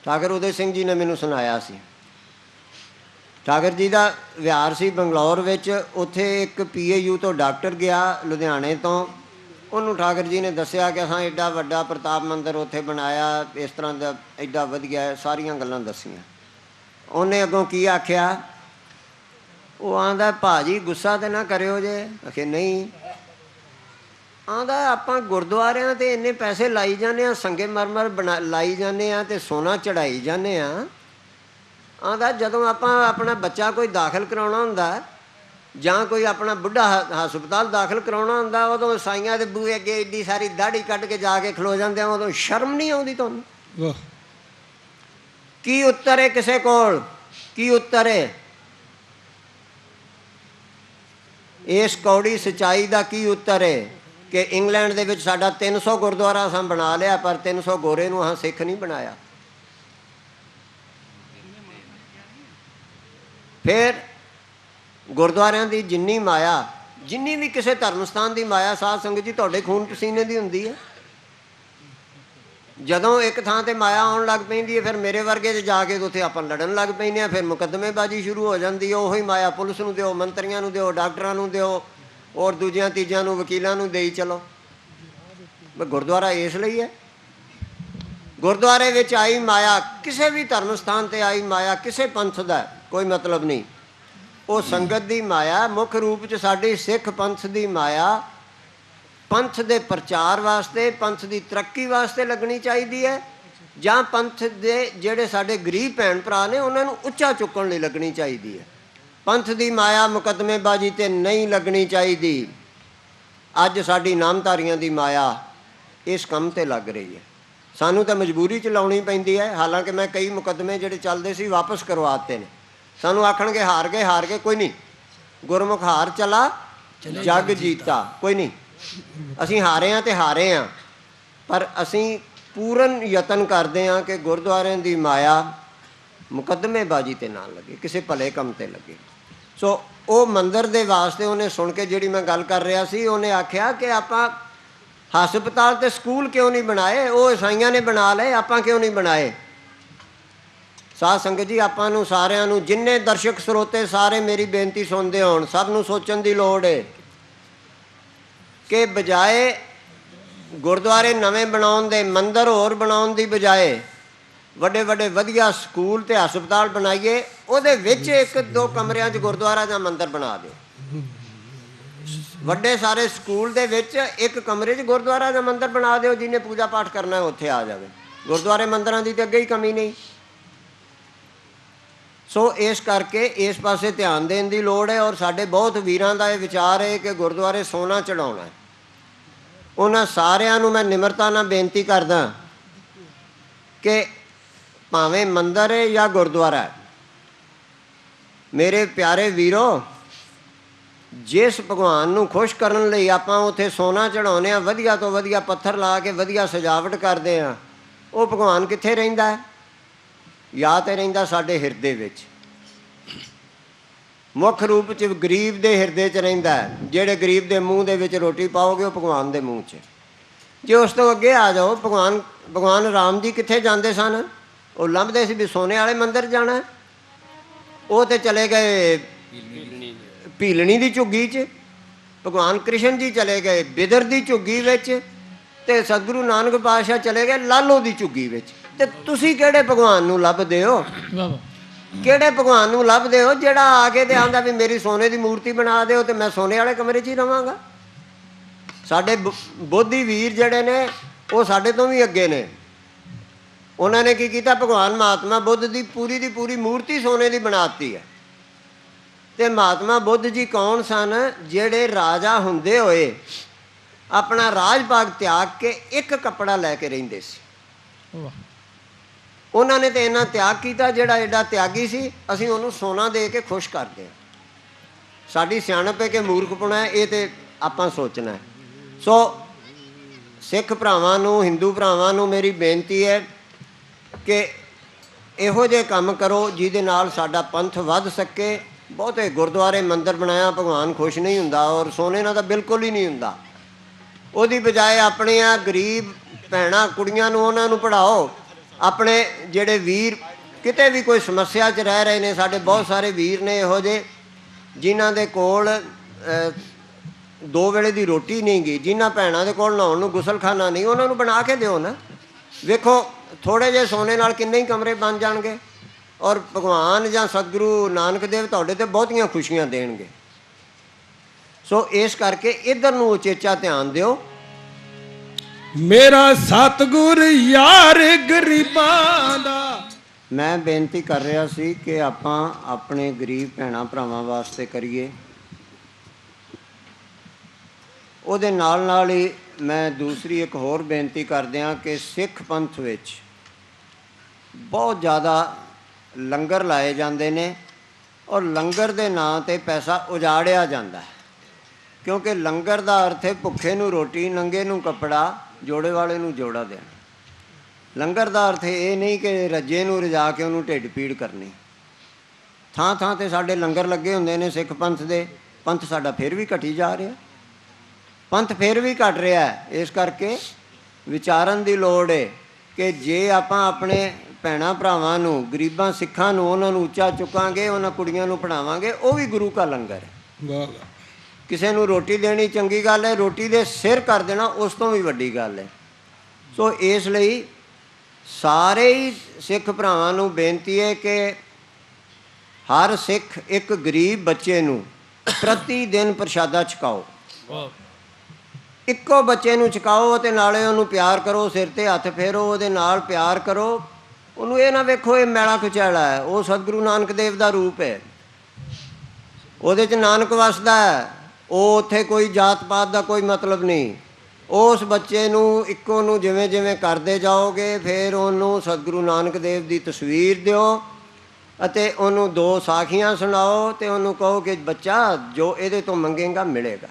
ਠਾਕਰ ਉਦੇ ਸਿੰਘ ਜੀ ਨੇ ਮੈਨੂੰ ਸੁਣਾਇਆ ਸੀ। ਠਾਕਰ ਜੀ ਦਾ ਵਿਹਾਰ ਸੀ ਬੰਗਲੌਰ ਵਿੱਚ। ਉੱਥੇ ਇੱਕ ਪੀਏਯੂ ਤੋਂ ਡਾਕਟਰ ਗਿਆ ਲੁਧਿਆਣੇ ਤੋਂ। ਉਹਨੂੰ ਠਾਕਰ ਜੀ ਨੇ ਦੱਸਿਆ ਕਿ ਹਾਂ ਐਡਾ ਵੱਡਾ ਪ੍ਰਤਾਪ ਮੰਦਰ ਉੱਥੇ ਬਣਾਇਆ, ਇਸ ਤਰ੍ਹਾਂ ਦਾ ਐਡਾ ਵਧੀਆ ਸਾਰੀਆਂ ਗੱਲਾਂ ਦੱਸੀਆਂ। ਉਹਨੇ ਅੱਗੋਂ ਕੀ ਆਖਿਆ? ਉਹ ਆਂਦਾ, ਭਾਜੀ, ਗੁੱਸਾ ਤੇ ਨਾ ਕਰਿਓ ਜੇ। ਅਖੇ ਨਹੀਂ। ਆਂਦਾ ਆਪਾਂ ਗੁਰਦੁਆਰਿਆਂ ਤੇ ਇੰਨੇ ਪੈਸੇ ਲਾਈ ਜਾਂਦੇ ਆ ਸੰਗੇ ਮਰਮਰ ਬਣਾ ਲਾਈ ਜਾਂਦੇ ਆ ਤੇ ਸੋਨਾ ਚੜਾਈ ਜਾਂਦੇ ਆ ਆਂਦਾ ਜਦੋਂ ਆਪਾਂ ਆਪਣਾ ਬੱਚਾ ਕੋਈ ਦਾਖਲ ਕਰਾਉਣਾ ਹੁੰਦਾ ਜਾਂ ਕੋਈ ਆਪਣਾ ਬੁੱਢਾ ਹਸਪਤਾਲ ਦਾਖਲ ਕਰਾਉਣਾ ਹੁੰਦਾ ਉਦੋਂ ਸਾਈਆਂ ਦੇ ਬੂਹੇ ਅੱਗੇ ਏਡੀ ਸਾਰੀ ਦਾੜੀ ਕੱਢ ਕੇ ਜਾ ਕੇ ਖਲੋ ਜਾਂਦੇ ਆ ਉਦੋਂ ਸ਼ਰਮ ਨਹੀਂ ਆਉਂਦੀ ਤੁਹਾਨੂੰ? ਵਾਹ। ਕੀ ਉੱਤਰ ਹੈ ਕਿਸੇ ਕੋਲ? ਕੀ ਉੱਤਰ ਹੈ ਇਸ ਕੌੜੀ ਸਚਾਈ ਦਾ ਕੀ ਉੱਤਰ ਹੈ ਕਿ ਇੰਗਲੈਂਡ ਦੇ ਵਿੱਚ ਸਾਡਾ 300 ਗੁਰਦੁਆਰਾ ਅਸਾਂ ਬਣਾ ਲਿਆ, ਪਰ 300 ਗੋਰੇ ਨੂੰ ਹਾਂ ਸਿੱਖ ਨਹੀਂ ਬਣਾਇਆ। ਫਿਰ ਗੁਰਦੁਆਰਿਆਂ ਦੀ ਜਿੰਨੀ ਮਾਇਆ, ਜਿੰਨੀ ਵੀ ਕਿਸੇ ਧਰਮ ਸਥਾਨ ਦੀ ਮਾਇਆ, ਸਾਧ ਸੰਗਤ ਜੀ, ਤੁਹਾਡੇ ਖੂਨ ਪਸੀਨੇ ਦੀ ਹੁੰਦੀ ਹੈ। ਜਦੋਂ ਇੱਕ ਥਾਂ ਤੇ ਮਾਇਆ ਆਉਣ ਲੱਗ ਪੈਂਦੀ ਹੈ, ਫਿਰ ਮੇਰੇ ਵਰਗੇ 'ਚ ਜਾ ਕੇ ਉੱਥੇ ਆਪਾਂ ਲੜਨ ਲੱਗ ਪੈਂਦੇ ਆ ਫਿਰ ਮੁਕੱਦਮੇਬਾਜ਼ੀ ਸ਼ੁਰੂ ਹੋ ਜਾਂਦੀ ਹੈ, ਉਹੀ ਮਾਇਆ ਪੁਲਿਸ ਨੂੰ ਦਿਓ, ਮੰਤਰੀਆਂ ਨੂੰ ਦਿਓ, ਡਾਕਟਰਾਂ ਨੂੰ ਦਿਓ ਔਰ ਦੂਜਿਆਂ ਤੀਜਿਆਂ ਨੂੰ ਵਕੀਲਾਂ ਨੂੰ ਦੇਈ ਚਲੋ। ਬਈ ਗੁਰਦੁਆਰਾ ਇਸ ਲਈ ਹੈ। ਗੁਰਦੁਆਰੇ ਵਿੱਚ ਆਈ ਮਾਇਆ, ਕਿਸੇ ਵੀ ਧਰਮ ਸਥਾਨ ਤੇ ਆਈ ਮਾਇਆ, ਕਿਸੇ ਪੰਥ ਦਾ ਕੋਈ ਮਤਲਬ ਨਹੀਂ। ਉਹ ਸੰਗਤ ਦੀ ਮਾਇਆ, ਮੁੱਖ ਰੂਪ ਚ ਸਾਡੀ ਸਿੱਖ ਪੰਥ ਦੀ ਮਾਇਆ, ਪੰਥ ਦੇ ਪ੍ਰਚਾਰ ਵਾਸਤੇ, ਪੰਥ ਦੀ ਤਰੱਕੀ ਵਾਸਤੇ ਲੱਗਣੀ ਚਾਹੀਦੀ ਹੈ। ਜਾਂ ਪੰਥ ਦੇ ਜਿਹੜੇ ਸਾਡੇ ਗਰੀਬ ਭੈਣ ਭਰਾ ਨੇ, ਉਹਨਾਂ ਨੂੰ ਉੱਚਾ ਚੁੱਕਣ ਲਈ ਲੱਗਣੀ ਚਾਹੀਦੀ ਹੈ। ਪੰਥ ਦੀ ਮਾਇਆ ਮੁਕੱਦਮੇਬਾਜ਼ੀ ਤੇ ਨਹੀਂ ਲੱਗਣੀ ਚਾਹੀਦੀ। ਅੱਜ ਸਾਡੀ ਨਾਮਧਾਰੀਆਂ ਦੀ ਮਾਇਆ ਇਸ ਕੰਮ ਤੇ ਲੱਗ ਰਹੀ ਹੈ। ਸਾਨੂੰ ਤਾਂ ਮਜਬੂਰੀ ਚ ਲਾਉਣੀ ਪੈਂਦੀ ਹੈ। ਹਾਲਾਂਕਿ ਮੈਂ ਕਈ ਮੁਕੱਦਮੇ ਜਿਹੜੇ ਚੱਲਦੇ ਸੀ ਵਾਪਸ ਕਰਵਾਤੇ ਨੇ। ਸਾਨੂੰ ਆਖਣਗੇ ਹਾਰ ਗਏ ਹਾਰ ਗਏ ਕੋਈ ਨਹੀਂ। ਗੁਰਮੁਖ ਹਾਰ ਚਲਾ ਜਗ ਜੀਤਾ। ਕੋਈ ਨਹੀਂ। ਅਸੀਂ ਹਾਰੇ ਆ ਤੇ ਹਾਰੇ ਆ ਪਰ ਅਸੀਂ ਪੂਰਨ ਯਤਨ ਕਰਦੇ ਆ ਕਿ ਗੁਰਦੁਆਰਿਆਂ ਦੀ ਮਾਇਆ ਮੁਕੱਦਮੇਬਾਜ਼ੀ ਤੇ ਨਾ ਲੱਗੇ ਕਿਸੇ ਭਲੇ ਕੰਮ ਤੇ ਲੱਗੇ। ਸੋ ਉਹ ਮੰਦਰ ਦੇ ਵਾਸਤੇ ਉਹਨੇ ਸੁਣ ਕੇ ਜਿਹੜੀ ਮੈਂ ਗੱਲ ਕਰ ਰਿਹਾ ਸੀ, ਉਹਨੇ ਆਖਿਆ ਕਿ ਆਪਾਂ ਹਸਪਤਾਲ ਤੇ ਸਕੂਲ ਕਿਉਂ ਨਹੀਂ ਬਣਾਏ? ਉਹ ਈਸਾਈਆਂ ਨੇ ਬਣਾ ਲਏ, ਆਪਾਂ ਕਿਉਂ ਨਹੀਂ ਬਣਾਏ? ਸਾਧ ਸੰਗਤ ਜੀ, ਆਪਾਂ ਨੂੰ ਸਾਰਿਆਂ ਨੂੰ ਜਿੰਨੇ ਦਰਸ਼ਕ ਸਰੋਤੇ ਸਾਰੇ ਮੇਰੀ ਬੇਨਤੀ ਸੁਣਦੇ ਹੋਣ, ਸਭ ਨੂੰ ਸੋਚਣ ਦੀ ਲੋੜ ਹੈ ਕਿ ਬਜਾਏ ਗੁਰਦੁਆਰੇ ਨਵੇਂ ਬਣਾਉਣ ਦੇ, ਮੰਦਰ ਹੋਰ ਬਣਾਉਣ ਦੀ ਬਜਾਏ ਵੱਡੇ ਵੱਡੇ ਵਧੀਆ ਸਕੂਲ ਤੇ ਹਸਪਤਾਲ ਬਣਾਈਏ, ਉਹਦੇ ਵਿੱਚ ਇੱਕ ਦੋ ਕਮਰਿਆਂ 'ਚ ਗੁਰਦੁਆਰਾ ਜਾਂ ਮੰਦਿਰ ਬਣਾ ਦਿਓ। ਵੱਡੇ ਸਾਰੇ ਸਕੂਲ ਦੇ ਵਿੱਚ ਇੱਕ ਕਮਰੇ 'ਚ ਗੁਰਦੁਆਰਾ ਜਾਂ ਮੰਦਿਰ ਬਣਾ ਦਿਓ ਜਿਹਨੇ ਪੂਜਾ ਪਾਠ ਕਰਨਾ ਉੱਥੇ ਆ ਜਾਵੇ। ਗੁਰਦੁਆਰੇ ਮੰਦਰਾਂ ਦੀ ਤੇ ਅੱਗੇ ਹੀ ਕਮੀ ਨਹੀਂ। ਸੋ ਇਸ ਕਰਕੇ ਇਸ ਪਾਸੇ ਧਿਆਨ ਦੇਣ ਦੀ ਲੋੜ ਹੈ ਔਰ ਸਾਡੇ ਬਹੁਤ ਵੀਰਾਂ ਦਾ ਇਹ ਵਿਚਾਰ ਹੈ ਕਿ ਗੁਰਦੁਆਰੇ ਸੋਨਾ ਚੜਾਉਣਾ ਹੈ। ਉਹਨਾਂ ਸਾਰਿਆਂ ਨੂੰ ਮੈਂ ਨਿਮਰਤਾ ਨਾਲ ਬੇਨਤੀ ਕਰਦਾ ਕਿ ਭਾਵੇਂ ਮੰਦਰ ਹੈ ਜਾਂ ਗੁਰਦੁਆਰਾ ਹੈ। ਮੇਰੇ ਪਿਆਰੇ ਵੀਰੋ, ਜਿਸ ਭਗਵਾਨ ਨੂੰ ਖੁਸ਼ ਕਰਨ ਲਈ ਆਪਾਂ ਉਥੇ ਸੋਨਾ ਚੜਾਉਂਦੇ ਆ ਵਧੀਆ ਤੋਂ ਵਧੀਆ ਪੱਥਰ ਲਾ ਕੇ ਵਧੀਆ ਸਜਾਵਟ ਕਰਦੇ ਆ ਉਹ ਭਗਵਾਨ ਕਿੱਥੇ ਰਹਿੰਦਾ ਹੈ? ਜਾਂ ਤੇ ਰਹਿੰਦਾ ਸਾਡੇ ਹਿਰਦੇ ਵਿੱਚ। ਮੁੱਖ ਰੂਪ ਚ ਗਰੀਬ ਦੇ ਹਿਰਦੇ ਚ ਰਹਿੰਦਾ ਜਿਹੜੇ ਗਰੀਬ ਦੇ ਮੂੰਹ ਦੇ ਵਿੱਚ ਰੋਟੀ ਪਾਓਗੇ, ਉਹ ਭਗਵਾਨ ਦੇ ਮੂੰਹ 'ਚ। ਜੇ ਉਸ ਤੋਂ ਅੱਗੇ ਆ ਜਾਓ, ਭਗਵਾਨ ਭਗਵਾਨ ਰਾਮ ਜੀ ਕਿੱਥੇ ਜਾਂਦੇ ਸਨ? ਉਹ ਲੱਭਦੇ ਸੀ ਵੀ ਸੋਨੇ ਵਾਲੇ ਮੰਦਿਰ ਜਾਣਾ। ਉਹ ਤੇ ਚਲੇ ਗਏ ਭੀਲਣੀ ਦੀ ਝੁੱਗੀ 'ਚ। ਭਗਵਾਨ ਕ੍ਰਿਸ਼ਨ ਜੀ ਚਲੇ ਗਏ ਬਿਦਰ ਦੀ ਝੁੱਗੀ ਵਿੱਚ ਤੇ ਸਤਿਗੁਰੂ ਨਾਨਕ ਪਾਤਸ਼ਾਹ ਚਲੇ ਗਏ ਲਾਲੋ ਦੀ ਝੁੱਗੀ ਵਿੱਚ। ਤੇ ਤੁਸੀਂ ਕਿਹੜੇ ਭਗਵਾਨ ਨੂੰ ਲੱਭਦੇ ਹੋ? ਕਿਹੜੇ ਭਗਵਾਨ ਨੂੰ ਲੱਭਦੇ ਹੋ ਜਿਹੜਾ ਆ ਕੇ ਤੇ ਆਂਦਾ ਵੀ ਮੇਰੀ ਸੋਨੇ ਦੀ ਮੂਰਤੀ ਬਣਾ ਦਿਓ ਤੇ ਮੈਂ ਸੋਨੇ ਵਾਲੇ ਕਮਰੇ 'ਚ ਹੀ ਰਵਾਂਗਾ? ਸਾਡੇ ਬ- ਬੋਧੀ ਵੀਰ ਜਿਹੜੇ ਨੇ, ਉਹ ਸਾਡੇ ਤੋਂ ਵੀ ਅੱਗੇ ਨੇ। ਉਹਨਾਂ ਨੇ ਕੀ ਕੀਤਾ? ਭਗਵਾਨ ਮਹਾਤਮਾ ਬੁੱਧ ਦੀ ਪੂਰੀ ਦੀ ਪੂਰੀ ਮੂਰਤੀ ਸੋਨੇ ਦੀ ਬਣਾਤੀ ਹੈ। ਤੇ ਮਹਾਤਮਾ ਬੁੱਧ ਜੀ ਕੌਣ ਸਨ? ਜਿਹੜੇ ਰਾਜਾ ਹੁੰਦੇ ਹੋਏ ਆਪਣਾ ਰਾਜ ਭਾਗ ਤਿਆਗ ਕੇ ਇੱਕ ਕੱਪੜਾ ਲੈ ਕੇ ਰਹਿੰਦੇ ਸੀ। ਉਹਨਾਂ ਨੇ ਤੇ ਇੰਨਾ ਤਿਆਗ ਕੀਤਾ ਜਿਹੜਾ ਐਡਾ ਤਿਆਗੀ ਸੀ ਅਸੀਂ ਉਹਨੂੰ ਸੋਨਾ ਦੇ ਕੇ ਖੁਸ਼ ਕਰਦੇ ਹਾਂ। ਸਾਡੀ ਸਿਆਣਪ ਹੈ ਕਿ ਮੂਰਖਪੁਣਾ ਇਹ ਤੇ ਆਪਾਂ ਸੋਚਣਾ ਸੋ ਸਿੱਖ ਭਰਾਵਾਂ ਨੂੰ ਹਿੰਦੂ ਭਰਾਵਾਂ ਨੂੰ ਮੇਰੀ ਬੇਨਤੀ ਹੈ ਕਿ ਇਹੋ ਜਿਹੇ ਕੰਮ ਕਰੋ ਜਿਹਦੇ ਨਾਲ ਸਾਡਾ ਪੰਥ ਵੱਧ ਸਕੇ। ਬਹੁਤੇ ਗੁਰਦੁਆਰੇ ਮੰਦਿਰ ਬਣਾਇਆ, ਭਗਵਾਨ ਖੁਸ਼ ਨਹੀਂ ਹੁੰਦਾ ਔਰ ਸੋਨੇ ਨਾਲ ਤਾਂ ਬਿਲਕੁਲ ਹੀ ਨਹੀਂ ਹੁੰਦਾ। ਉਹਦੀ ਬਜਾਏ ਆਪਣੀਆਂ ਗਰੀਬ ਭੈਣਾਂ ਕੁੜੀਆਂ ਨੂੰ ਉਹਨਾਂ ਨੂੰ ਪੜਾਓ ਆਪਣੇ ਜਿਹੜੇ ਵੀਰ, ਕਿਤੇ ਵੀ ਕੋਈ ਸਮੱਸਿਆ 'ਚ ਰਹਿ ਰਹੇ ਨੇ, ਸਾਡੇ ਬਹੁਤ ਸਾਰੇ ਵੀਰ ਨੇ ਇਹੋ ਜਿਹੇ, ਜਿਨ੍ਹਾਂ ਦੇ ਕੋਲ ਦੋ ਵੇਲੇ ਦੀ ਰੋਟੀ ਨਹੀਂ ਗਈ ਜਿਨ੍ਹਾਂ ਭੈਣਾਂ ਦੇ ਕੋਲ ਨਹਾਉਣ ਨੂੰ ਗੁਸਲਖਾਨਾ ਨਹੀਂ, ਉਹਨਾਂ ਨੂੰ ਬਣਾ ਕੇ ਦਿਓ ਨਾ। ਵੇਖੋ ਥੋੜੇ ਜਿਹੇ ਸੋਨੇ ਨਾਲ ਕਿੰਨੇ ਹੀ ਕਮਰੇ ਬਣ ਜਾਣਗੇ? ਔਰ ਭਗਵਾਨ ਜਾਂ ਸਤਿਗੁਰੂ ਨਾਨਕ ਦੇਵ ਤੁਹਾਡੇ ਤੇ ਬਹੁਤੀਆਂ ਖੁਸ਼ੀਆਂ ਦੇਣਗੇ। ਸੋ ਇਸ ਕਰਕੇ ਇਧਰ ਨੂੰ ਉਚੇਚਾ ਧਿਆਨ ਦਿਓ। ਮੇਰਾ ਸਤਗੁਰ ਯਾਰ ਗਰੀਬਾਂ ਦਾ। ਮੈਂ ਬੇਨਤੀ ਕਰ ਰਿਹਾ ਸੀ ਕਿ ਆਪਾਂ ਆਪਣੇ ਗਰੀਬ ਭੈਣਾਂ ਭਰਾਵਾਂ ਵਾਸਤੇ ਕਰੀਏ। ਉਹਦੇ ਨਾਲ ਨਾਲ ਹੀ ਮੈਂ ਦੂਸਰੀ ਇੱਕ ਹੋਰ ਬੇਨਤੀ ਕਰਦਿਆਂ ਕਿ ਸਿੱਖ ਪੰਥ ਵਿੱਚ ਬਹੁਤ ਜ਼ਿਆਦਾ ਲੰਗਰ ਲਾਏ ਜਾਂਦੇ ਨੇ ਔਰ ਲੰਗਰ ਦੇ ਨਾਂ ਤੇ ਪੈਸਾ ਉਜਾੜਿਆ ਜਾਂਦਾ ਹੈ। ਕਿਉਂਕਿ ਲੰਗਰ ਦਾ ਅਰਥ ਹੈ ਭੁੱਖੇ ਨੂੰ ਰੋਟੀ, ਨੰਗੇ ਨੂੰ ਕੱਪੜਾ, ਜੋੜੇ ਵਾਲੇ ਨੂੰ ਜੋੜਾ ਦੇਣਾ। ਲੰਗਰ ਦਾ ਅਰਥ ਇਹ ਨਹੀਂ ਕਿ ਰੱਜੇ ਨੂੰ ਰਜਾ ਕੇ ਉਹਨੂੰ ਢਿੱਡ ਪੀੜ ਕਰਨੀ। ਥਾਂ ਥਾਂ ਤੇ ਸਾਡੇ ਲੰਗਰ ਲੱਗੇ ਹੁੰਦੇ ਨੇ ਸਿੱਖ ਪੰਥ ਦੇ, ਪੰਥ ਸਾਡਾ ਫਿਰ ਵੀ ਘਟੀ ਜਾ ਰਿਹਾ। ਪੰਥ ਫਿਰ ਵੀ ਘਟ ਰਿਹਾ ਇਸ ਕਰਕੇ ਵਿਚਾਰਨ ਦੀ ਲੋੜ ਹੈ ਕਿ ਜੇ ਆਪਾਂ ਆਪਣੇ ਭੈਣਾਂ ਭਰਾਵਾਂ ਨੂੰ ਗਰੀਬਾਂ ਸਿੱਖਾਂ ਨੂੰ ਉਹਨਾਂ ਨੂੰ ਉੱਚਾ ਚੁੱਕਾਂਗੇ ਉਹਨਾਂ ਕੁੜੀਆਂ ਨੂੰ ਪੜਾਵਾਂਗੇ ਉਹ ਵੀ ਗੁਰੂ ਕਾ ਲੰਗਰ ਹੈ। ਵਾਹ ਕਿਸੇ ਨੂੰ ਰੋਟੀ ਦੇਣੀ ਚੰਗੀ ਗੱਲ ਹੈ ਰੋਟੀ ਦੇ ਸਿਰ ਕਰ ਦੇਣਾ ਉਸ ਤੋਂ ਵੀ ਵੱਡੀ ਗੱਲ ਹੈ। ਸੋ ਇਸ ਲਈ ਸਾਰੇ ਹੀ ਸਿੱਖ ਭਰਾਵਾਂ ਨੂੰ ਬੇਨਤੀ ਹੈ ਕਿ ਹਰ ਸਿੱਖ ਇੱਕ ਗਰੀਬ ਬੱਚੇ ਨੂੰ ਪ੍ਰਤੀ ਦਿਨ ਪ੍ਰਸ਼ਾਦਾ ਛਕਾਓ। ਇੱਕੋ ਬੱਚੇ ਨੂੰ ਛਕਾਓ ਤੇ ਨਾਲੇ ਉਹਨੂੰ ਪਿਆਰ ਕਰੋ ਸਿਰ ਤੇ ਹੱਥ ਫੇਰੋ ਉਹਦੇ ਨਾਲ ਪਿਆਰ ਕਰੋ। ਉਹਨੂੰ ਇਹ ਨਾ ਵੇਖੋ, ਇਹ ਮੈਲਾ ਕੁਚੈਲਾ ਹੈ। ਉਹ ਸਤਿਗੁਰੂ ਨਾਨਕ ਦੇਵ ਦਾ ਰੂਪ ਹੈ। ਉਹਦੇ ਚ ਨਾਨਕ ਵਸਦਾ ਹੈ। ਉਹ ਉੱਥੇ ਕੋਈ ਜਾਤ ਪਾਤ ਦਾ ਕੋਈ ਮਤਲਬ ਨਹੀਂ। ਉਸ ਬੱਚੇ ਨੂੰ, ਇੱਕੋ ਨੂੰ ਜਿਵੇਂ ਜਿਵੇਂ ਕਰਦੇ ਜਾਓਗੇ, ਫਿਰ ਉਹਨੂੰ ਸਤਿਗੁਰੂ ਨਾਨਕ ਦੇਵ ਦੀ ਤਸਵੀਰ ਦਿਓ ਅਤੇ ਉਹਨੂੰ ਦੋ ਸਾਖੀਆਂ ਸੁਣਾਓ ਤੇ ਉਹਨੂੰ ਕਹੋ ਕਿ ਬੱਚਾ, ਜੋ ਇਹਦੇ ਤੋਂ ਮੰਗੇਗਾ, ਮਿਲੇਗਾ।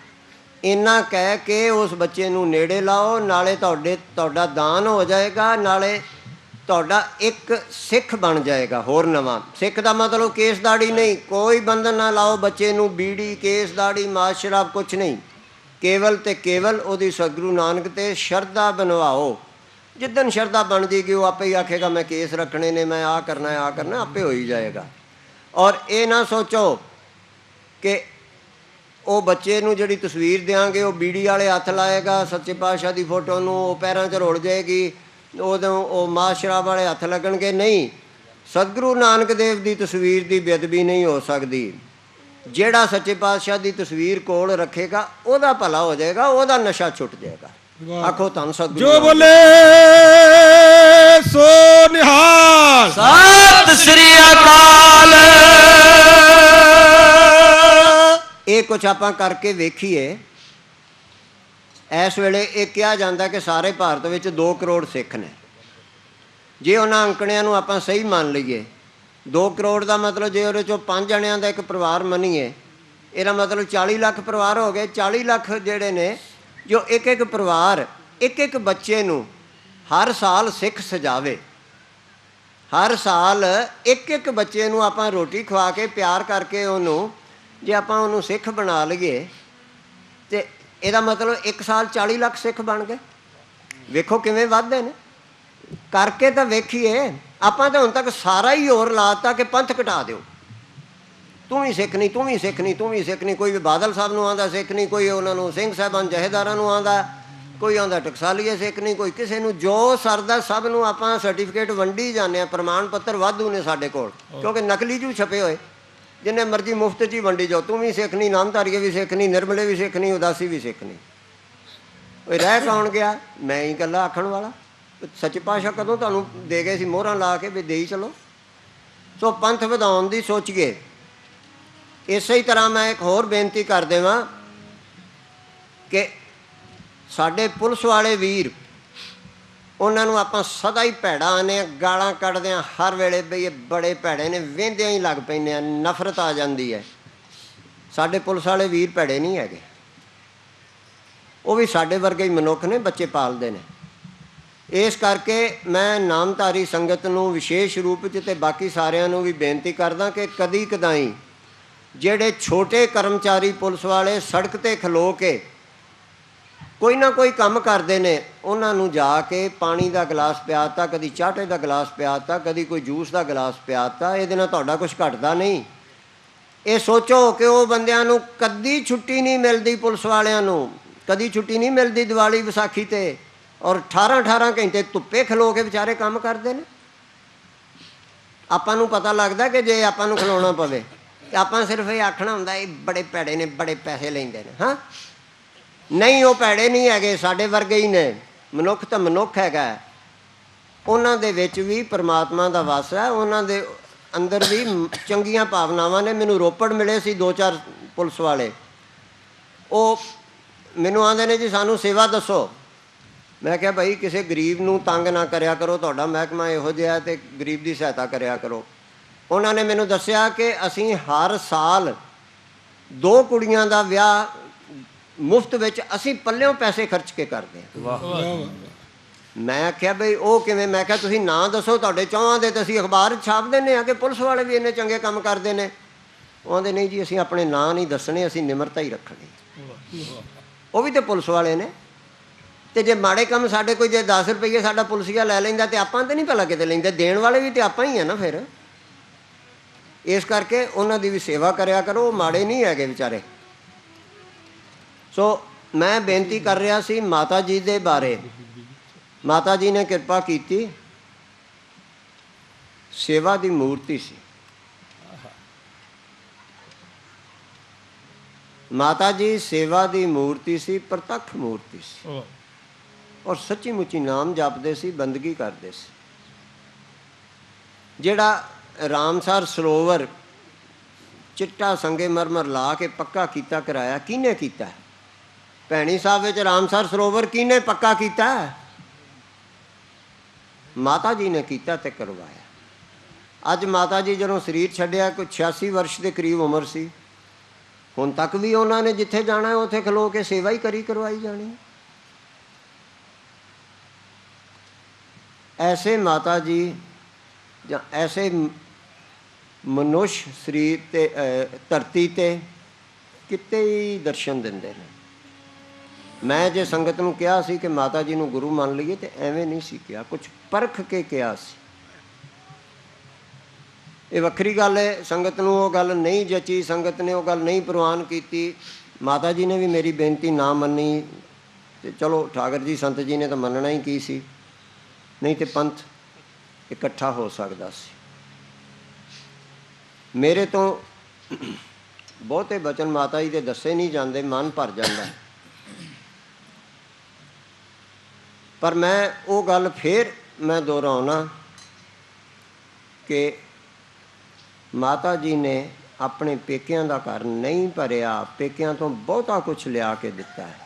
ਇੰਨਾ ਕਹਿ ਕੇ ਉਸ ਬੱਚੇ ਨੂੰ ਨੇੜੇ ਲਾਓ, ਨਾਲੇ ਤੁਹਾਡੇ, ਤੁਹਾਡਾ ਦਾਨ ਹੋ ਜਾਏਗਾ, ਨਾਲੇ ਤੁਹਾਡਾ ਇੱਕ ਸਿੱਖ ਬਣ ਜਾਏਗਾ, ਹੋਰ ਨਵਾਂ। ਸਿੱਖ ਦਾ ਮਤਲਬ ਕੇਸ ਦਾੜੀ ਨਹੀਂ। ਕੋਈ ਬੰਧਨ ਨਾ ਲਾਓ ਬੱਚੇ ਨੂੰ, ਬੀੜੀ, ਕੇਸ ਦਾੜੀ, ਮਾਸ ਸ਼ਰਾਬ, ਕੁਛ ਨਹੀਂ। ਕੇਵਲ ਤੇ ਕੇਵਲ ਉਹਦੀ ਸਤਿਗੁਰੂ ਨਾਨਕ ਤੇ ਸ਼ਰਧਾ ਬਣਵਾਓ। ਜਿੱਦਨ ਸ਼ਰਧਾ ਬਣ ਜੇਗੀ ਉਹ ਆਪੇ ਹੀ ਆਖੇਗਾ, ਮੈਂ ਕੇਸ ਰੱਖਣੇ ਨੇ, ਮੈਂ ਆ ਕਰਨਾ ਹੈ ਆ ਕਰਨਾ ਆਪੇ ਹੋ ਹੀ ਜਾਏਗਾ। ਔਰ ਇਹ ਨਾ ਸੋਚੋ ਕਿ ਉਹ ਬੱਚੇ ਨੂੰ ਜਿਹੜੀ ਤਸਵੀਰ ਦੇਾਂਗੇ ਉਹ ਬੀੜੀ ਵਾਲੇ ਹੱਥ ਲਾਏਗਾ, ਸੱਚੇ ਪਾਤਸ਼ਾਹ ਦੀ ਫੋਟੋ ਨੂੰ, ਉਹ ਪੈਰਾਂ 'ਚ ਰੁੜ ਜਾਏਗੀ। ਉਦੋਂ ਉਹ ਮਾਂ ਸ਼ਰਾਬ ਵਾਲੇ ਹੱਥ ਲੱਗਣਗੇ ਨਹੀਂ? ਸਤਿਗੁਰੂ ਨਾਨਕ ਦੇਵ ਦੀ ਤਸਵੀਰ ਦੀ ਬੇਅਦਬੀ ਨਹੀਂ ਹੋ ਸਕਦੀ। ਜਿਹੜਾ ਸੱਚੇ ਪਾਤਸ਼ਾਹ ਦੀ ਤਸਵੀਰ ਕੋਲ ਰੱਖੇਗਾ ਉਹਦਾ ਭਲਾ ਹੋ ਜਾਏਗਾ ਉਹਦਾ ਨਸ਼ਾ ਛੁੱਟ ਜਾਏਗਾ। ਆਖੋ ਧੰਨ ਸਤਿਗੁਰੂ ਜੋ। ਬੋਲੇ ਸੋ ਨਿਹਾਲ। ਸਤਿ ਸ੍ਰੀ ਅਕਾਲ। ਇਹ ਕੁਝ ਆਪਾਂ ਕਰਕੇ ਵੇਖੀਏ। ਇਸ ਵੇਲੇ ਇਹ ਕਿਹਾ ਜਾਂਦਾ ਕਿ ਸਾਰੇ ਭਾਰਤ ਵਿੱਚ 2 ਕਰੋੜ ਸਿੱਖ ਨੇ। ਜੇ ਉਹਨਾਂ ਅੰਕੜਿਆਂ ਨੂੰ ਆਪਾਂ ਸਹੀ ਮੰਨ ਲਈਏ 2 ਕਰੋੜ ਦਾ ਮਤਲਬ ਜੇ ਉਹਦੇ ਚੋਂ 5 ਜਣਿਆਂ ਦਾ ਇੱਕ ਪਰਿਵਾਰ ਮੰਨੀਏ, ਇਹਦਾ ਮਤਲਬ 40 ਲੱਖ ਪਰਿਵਾਰ ਹੋ ਗਏ। 40 ਲੱਖ ਜਿਹੜੇ ਨੇ, ਜੋ ਇੱਕ ਇੱਕ ਪਰਿਵਾਰ, ਇੱਕ ਇੱਕ ਬੱਚੇ ਨੂੰ ਹਰ ਸਾਲ ਸਿੱਖ ਸਜਾਵੇ। ਹਰ ਸਾਲ ਇੱਕ ਇੱਕ ਬੱਚੇ ਨੂੰ ਆਪਾਂ ਰੋਟੀ ਖਵਾ ਕੇ ਪਿਆਰ ਕਰਕੇ ਉਹਨੂੰ, ਜੇ ਆਪਾਂ ਉਹਨੂੰ ਸਿੱਖ ਬਣਾ ਲਈਏ, ਤੇ ਇਹਦਾ ਮਤਲਬ ਇੱਕ ਸਾਲ 40 ਲੱਖ ਸਿੱਖ ਬਣ ਗਏ। ਵੇਖੋ ਕਿਵੇਂ ਵੱਧਦੇ ਨੇ। ਕਰਕੇ ਤਾਂ ਵੇਖੀਏ, ਆਪਾਂ ਤਾਂ ਹੁਣ ਤੱਕ ਸਾਰਾ ਹੀ ਹੋਰ ਲਾਤਾ ਕਿ ਪੰਥ ਘਟਾ ਦਿਓ। ਤੂੰ ਵੀ ਸਿੱਖ ਨਹੀਂ ਤੂੰ ਵੀ ਸਿੱਖ ਨਹੀਂ ਤੂੰ ਵੀ ਸਿੱਖ ਨਹੀਂ ਕੋਈ ਵੀ ਬਾਦਲ ਸਾਹਿਬ ਨੂੰ ਆਂਦਾ ਸਿੱਖ ਨਹੀਂ ਕੋਈ ਉਹਨਾਂ ਨੂੰ ਸਿੰਘ ਸਾਹਿਬਾਨ, ਜਹੇਦਾਰਾਂ ਨੂੰ ਆਂਦਾ ਕੋਈ ਆਂਦਾ ਟਕਸਾਲੀਏ ਸਿੱਖ ਨਹੀਂ ਕੋਈ ਕਿਸੇ ਨੂੰ। ਜੋ ਸਰਦਾ ਸਭ ਨੂੰ ਆਪਾਂ ਸਰਟੀਫਿਕੇਟ ਵੰਡੀ ਜਾਂਦੇ ਆ ਪ੍ਰਮਾਣ ਪੱਤਰ ਵਾਧੂ ਨੇ ਸਾਡੇ ਕੋਲ, ਕਿਉਂਕਿ ਨਕਲੀ ਜੂ ਛਪੇ ਹੋਏ। ਜਿੰਨੇ ਮਰਜ਼ੀ ਮੁਫਤ 'ਚ ਹੀ ਵੰਡੀ ਜਾਓ। ਤੂੰ ਵੀ ਸਿੱਖਣੀ ਨਹੀਂ ਨਾਮਧਾਰੀਏ ਵੀ ਸਿੱਖਣੀ ਨਿਰਮਲੇ ਵੀ ਸਿੱਖਣੀ ਉਦਾਸੀ ਵੀ ਸਿੱਖਣੀ ਓਏ ਰਹਿ ਕੌਣ ਗਿਆ? ਮੈਂ ਹੀ ਗੱਲਾਂ ਆਖਣ ਵਾਲਾ। ਸੱਚ ਪਾਤਸ਼ਾਹ ਕਦੋਂ ਤੁਹਾਨੂੰ ਦੇ ਗਏ ਸੀ? ਮੋਹਰਾਂ ਲਾ ਕੇ ਵੀ ਦੇਈ ਚਲੋ। ਸੋ ਪੰਥ ਵਧਾਉਣ ਦੀ ਸੋਚੀਏ। ਇਸੇ ਹੀ ਤਰ੍ਹਾਂ ਮੈਂ ਇੱਕ ਹੋਰ ਬੇਨਤੀ ਕਰ ਦੇਵਾਂ ਕਿ ਸਾਡੇ ਪੁਲਿਸ ਵਾਲੇ ਵੀਰ ਉਹਨਾਂ ਨੂੰ ਆਪਾਂ ਸਦਾ ਹੀ ਭੈੜਾ ਆਨੇ ਆ, ਗਾਲਾਂ ਕੱਢਦੇ ਆ ਹਰ ਵੇਲੇ ਬਈ ਇਹ ਬੜੇ ਭੈੜੇ ਨੇ ਵੇਂਦਿਆਂ ਹੀ ਲੱਗ ਪੈਂਦੇ ਆ ਨਫ਼ਰਤ ਆ ਜਾਂਦੀ ਹੈ। ਸਾਡੇ ਪੁਲਿਸ ਵਾਲੇ ਵੀਰ ਭੈੜੇ ਨਹੀਂ ਹੈਗੇ। ਉਹ ਵੀ ਸਾਡੇ ਵਰਗੇ ਹੀ ਮਨੁੱਖ ਨੇ ਬੱਚੇ ਪਾਲਦੇ ਨੇ। ਇਸ ਕਰਕੇ ਮੈਂ ਨਾਮਧਾਰੀ ਸੰਗਤ ਨੂੰ ਵਿਸ਼ੇਸ਼ ਰੂਪ 'ਚ ਤੇ ਬਾਕੀ ਸਾਰਿਆਂ ਨੂੰ ਵੀ ਬੇਨਤੀ ਕਰਦਾ ਕਿ ਕਦੀ ਕਦਾਈ ਜਿਹੜੇ ਛੋਟੇ ਕਰਮਚਾਰੀ ਪੁਲਿਸ ਵਾਲੇ ਸੜਕ ਤੇ ਖਲੋ ਕੇ ਕੋਈ ਨਾ ਕੋਈ ਕੰਮ ਕਰਦੇ ਨੇ, ਉਹਨਾਂ ਨੂੰ ਜਾ ਕੇ ਪਾਣੀ ਦਾ ਗਲਾਸ ਪਿਆਤਾ ਕਦੀ ਚਾਟੇ ਦਾ ਗਲਾਸ ਪਿਆਤਾ ਕਦੀ ਕੋਈ ਜੂਸ ਦਾ ਗਲਾਸ ਪਿਆਤਾ ਇਹਦੇ ਨਾਲ ਤੁਹਾਡਾ ਕੁਝ ਘਟਦਾ ਨਹੀਂ। ਇਹ ਸੋਚੋ ਕਿ ਉਹ ਬੰਦਿਆਂ ਨੂੰ ਕਦੀ ਛੁੱਟੀ ਨਹੀਂ ਮਿਲਦੀ ਪੁਲਿਸ ਵਾਲਿਆਂ ਨੂੰ, ਕਦੀ ਛੁੱਟੀ ਨਹੀਂ ਮਿਲਦੀ ਦੀਵਾਲੀ ਵਿਸਾਖੀ ਤੇ, ਔਰ 18 18 ਘੰਟੇ ਧੁੱਪੇ ਖਲੋ ਕੇ ਵਿਚਾਰੇ ਕੰਮ ਕਰਦੇ ਨੇ। ਆਪਾਂ ਨੂੰ ਪਤਾ ਲੱਗਦਾ ਕਿ ਜੇ ਆਪਾਂ ਨੂੰ ਖਲੋਣਾ ਪਵੇ, ਤੇ ਆਪਾਂ ਸਿਰਫ ਇਹ ਆਖਣਾ ਹੁੰਦਾ, ਇਹ ਬੜੇ ਭੈੜੇ ਨੇ, ਬੜੇ ਪੈਸੇ ਲੈਂਦੇ ਨੇ, ਹਾਂ? ਨਹੀਂ, ਉਹ ਭੈੜੇ ਨਹੀਂ ਹੈਗੇ, ਸਾਡੇ ਵਰਗੇ ਹੀ ਨੇ। ਮਨੁੱਖ ਤਾਂ ਮਨੁੱਖ ਹੈਗਾ। ਉਹਨਾਂ ਦੇ ਵਿੱਚ ਵੀ ਪਰਮਾਤਮਾ ਦਾ ਵਾਸ ਹੈ। ਉਹਨਾਂ ਦੇ ਅੰਦਰ ਵੀ ਚੰਗੀਆਂ ਭਾਵਨਾਵਾਂ ਨੇ। ਮੈਨੂੰ ਰੋਪੜ ਮਿਲੇ ਸੀ ਦੋ ਚਾਰ ਪੁਲਿਸ ਵਾਲੇ। ਉਹ ਮੈਨੂੰ ਆਂਦੇ ਨੇ, ਜੀ, ਸਾਨੂੰ ਸੇਵਾ ਦੱਸੋ। ਮੈਂ ਕਿਹਾ, ਭਾਈ, ਕਿਸੇ ਗਰੀਬ ਨੂੰ ਤੰਗ ਨਾ ਕਰਿਆ ਕਰੋ। ਤੁਹਾਡਾ ਮਹਿਕਮਾ ਇਹੋ ਜਿਹਾ ਹੈ ਤੇ ਗਰੀਬ ਦੀ ਸਹਾਇਤਾ ਕਰਿਆ ਕਰੋ। ਉਹਨਾਂ ਨੇ ਮੈਨੂੰ ਦੱਸਿਆ ਕਿ ਅਸੀਂ ਹਰ ਸਾਲ ਦੋ ਕੁੜੀਆਂ ਦਾ ਵਿਆਹ ਮੁਫਤ ਵਿੱਚ ਅਸੀਂ ਪੱਲਿਓਂ ਪੈਸੇ ਖਰਚ ਕੇ ਕਰਦੇ ਹਾਂ। ਵਾਹ। ਮੈਂ ਆਖਿਆ ਬਈ ਉਹ ਕਿਵੇਂ? ਮੈਂ ਕਿਹਾ ਤੁਸੀਂ ਨਾਂ ਦੱਸੋ ਤੁਹਾਡੇ ਚੌਹਾਂ ਦੇ ਤੇ ਅਸੀਂ ਅਖਬਾਰ ਛਾਪ ਦਿੰਨੇ ਆ ਕਿ ਪੁਲਿਸ ਵਾਲੇ ਵੀ ਇੰਨੇ ਚੰਗੇ ਕੰਮ ਕਰਦੇ ਨੇ? ਉਹ ਆਂਦੇ ਨਹੀਂ ਜੀ ਅਸੀਂ ਆਪਣੇ ਨਾਂ ਨਹੀਂ ਦੱਸਣੇ ਅਸੀਂ ਨਿਮਰਤਾ ਹੀ ਰੱਖਣੀ। ਉਹ ਵੀ ਤੇ ਪੁਲਿਸ ਵਾਲੇ ਨੇ। ਤੇ ਜੇ ਮਾੜੇ ਕੰਮ ਸਾਡੇ ਕੋਈ ਜੇ 10 ਰੁਪਏ ਸਾਡਾ ਪੁਲਿਸੀਆ ਲੈ ਲੈਂਦਾ ਤੇ ਆਪਾਂ ਤੇ ਨਹੀਂ ਭਲਾ ਕਿਤੇ ਲੈਂਦੇ। ਦੇਣ ਵਾਲੇ ਵੀ ਤੇ ਆਪਾਂ ਹੀ ਆ ਨਾ ਫਿਰ। ਇਸ ਕਰਕੇ ਉਹਨਾਂ ਦੀ ਵੀ ਸੇਵਾ ਕਰਿਆ ਕਰੋ ਉਹ ਮਾੜੇ ਨਹੀਂ ਹੈਗੇ ਵਿਚਾਰੇ। ਸੋ ਮੈਂ ਬੇਨਤੀ ਕਰ ਰਿਹਾ ਸੀ ਮਾਤਾ ਜੀ ਦੇ ਬਾਰੇ। ਮਾਤਾ ਜੀ ਨੇ ਕਿਰਪਾ ਕੀਤੀ। ਸੇਵਾ ਦੀ ਮੂਰਤੀ ਸੀ। ਮਾਤਾ ਜੀ ਸੇਵਾ ਦੀ ਮੂਰਤੀ ਸੀ ਪ੍ਰਤੱਖ ਮੂਰਤੀ ਸੀ। ਔਰ ਸੱਚੀ ਮੁੱਚੀ ਨਾਮ ਜਪਦੇ ਸੀ ਬੰਦਗੀ ਕਰਦੇ ਸੀ। ਜਿਹੜਾ ਰਾਮਸਰ ਸਰੋਵਰ ਚਿੱਟਾ ਸੰਗੇ ਮਰਮਰ ਲਾ ਕੇ ਪੱਕਾ ਕੀਤਾ ਕਰਾਇਆ ਕਿਹਨੇ ਕੀਤਾ? ਭੈਣੀ ਸਾਹਿਬ ਵਿੱਚ ਰਾਮਸਰ ਸਰੋਵਰ ਕਿਹਨੇ ਪੱਕਾ ਕੀਤਾ? ਮਾਤਾ ਜੀ ਨੇ ਕੀਤਾ ਤੇ ਕਰਵਾਇਆ। ਅੱਜ ਮਾਤਾ ਜੀ ਜਦੋਂ ਸਰੀਰ ਛੱਡਿਆ, ਕੋਈ 86 ਵਰਸ਼ ਦੇ ਕਰੀਬ ਉਮਰ ਸੀ। ਹੁਣ ਤੱਕ ਵੀ ਉਹਨਾਂ ਨੇ ਜਿੱਥੇ ਜਾਣਾ, ਉੱਥੇ ਖਲੋ ਕੇ ਸੇਵਾ ਹੀ ਕਰੀ ਕਰਵਾਈ ਜਾਣੀ। ਐਸੇ ਮਾਤਾ ਜੀ ਜਾਂ ਐਸੇ ਮ- ਮਨੁੱਖ ਸਰੀਰ ਤੇ ਧਰਤੀ ਤੇ ਕਿਤੇ ਹੀ ਦਰਸ਼ਨ ਦਿੰਦੇ ਨੇ। ਮੈਂ ਜੇ ਸੰਗਤ ਨੂੰ ਕਿਹਾ ਸੀ ਕਿ ਮਾਤਾ ਜੀ ਨੂੰ ਗੁਰੂ ਮੰਨ ਲਈਏ ਤੇ ਐਵੇਂ ਨਹੀਂ ਸੀ ਕਿਹਾ ਕੁਝ ਪਰਖ ਕੇ ਕਿਹਾ ਸੀ। ਇਹ ਵੱਖਰੀ ਗੱਲ ਹੈ, ਸੰਗਤ ਨੂੰ ਉਹ ਗੱਲ ਨਹੀਂ ਜਚੀ, ਸੰਗਤ ਨੇ ਉਹ ਗੱਲ ਨਹੀਂ ਪ੍ਰਵਾਨ ਕੀਤੀ। ਮਾਤਾ ਜੀ ਨੇ ਵੀ ਮੇਰੀ ਬੇਨਤੀ ਨਾ ਮੰਨੀ, ਤੇ ਚਲੋ ਠਾਕਰ ਜੀ, ਸੰਤ ਜੀ ਨੇ ਤਾਂ ਮੰਨਣਾ ਹੀ ਕੀ ਸੀ? ਨਹੀਂ ਤੇ ਪੰਥ ਇਕੱਠਾ ਹੋ ਸਕਦਾ ਸੀ। ਮੇਰੇ ਤੋਂ ਬਹੁਤੇ ਬਚਨ ਮਾਤਾ ਜੀ ਦੇ ਦੱਸੇ ਨਹੀਂ ਜਾਂਦੇ, ਮਨ ਭਰ ਜਾਂਦਾ ਹੈ। ਪਰ ਮੈਂ ਉਹ ਗੱਲ ਫੇਰ ਮੈਂ ਦੁਹਰਾਉਣਾ ਕਿ ਮਾਤਾ ਜੀ ਨੇ ਆਪਣੇ ਪੇਕਿਆਂ ਦਾ ਘਰ ਨਹੀਂ ਭਰਿਆ, ਪੇਕਿਆਂ ਤੋਂ ਬਹੁਤਾ ਕੁਝ ਲਿਆ ਕੇ ਦਿੱਤਾ ਹੈ।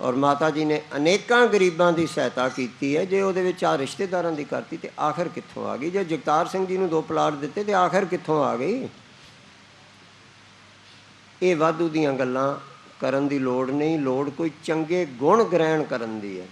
ਔਰ ਮਾਤਾ ਜੀ ਨੇ ਅਨੇਕਾਂ ਗਰੀਬਾਂ ਦੀ ਸਹਾਇਤਾ ਕੀਤੀ ਹੈ। ਜੇ ਉਹਦੇ ਵਿੱਚ ਆ ਰਿਸ਼ਤੇਦਾਰਾਂ ਦੀ ਕਰਤੀ ਤੇ ਆਖਰ ਕਿੱਥੋਂ ਆ ਗਈ? ਜੇ ਜਗਤਾਰ ਸਿੰਘ ਜੀ ਨੂੰ ਦੋ ਪਲਾਟ ਦਿੱਤੇ ਤੇ ਆਖਰ ਕਿੱਥੋਂ ਆ ਗਈ? ਇਹ ਵਾਧੂ ਦੀਆਂ ਗੱਲਾਂ ਕਰਨ ਦੀ ਲੋੜ ਨਹੀਂ। ਲੋੜ ਕੋਈ ਚੰਗੇ ਗੁਣ ਗ੍ਰਹਿਣ ਕਰਨ ਦੀ ਹੈ।